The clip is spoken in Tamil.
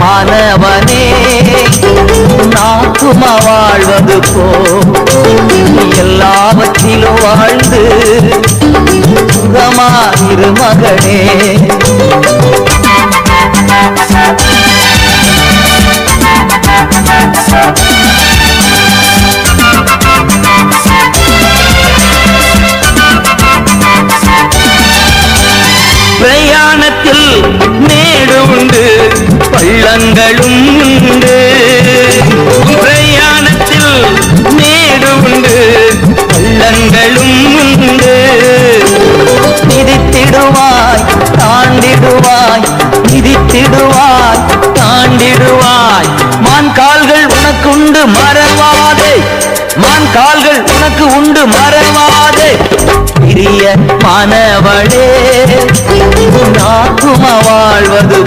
மாணவனே நாக்குமா வாழ்வது போ எல்லாவற்றிலும் வாழ்ந்து சுகமா இரு மகனே. பிரயாணத்தில் மேடும் உண்டு உண்டு. பிரயாணத்தில் மேடு உண்டு. பள்ளங்களும் உண்டு. மிதித்திடுவாய் தாண்டிடுவாய் மிதித்திடுவாய் தாண்டிடுவாய். மான் கால்கள் உனக்குண்டு மறவாதே. மான் கால்கள் உனக்கு உண்டு மறவாதே. பிரிய மனவளே நாக்குமா வாழ்வது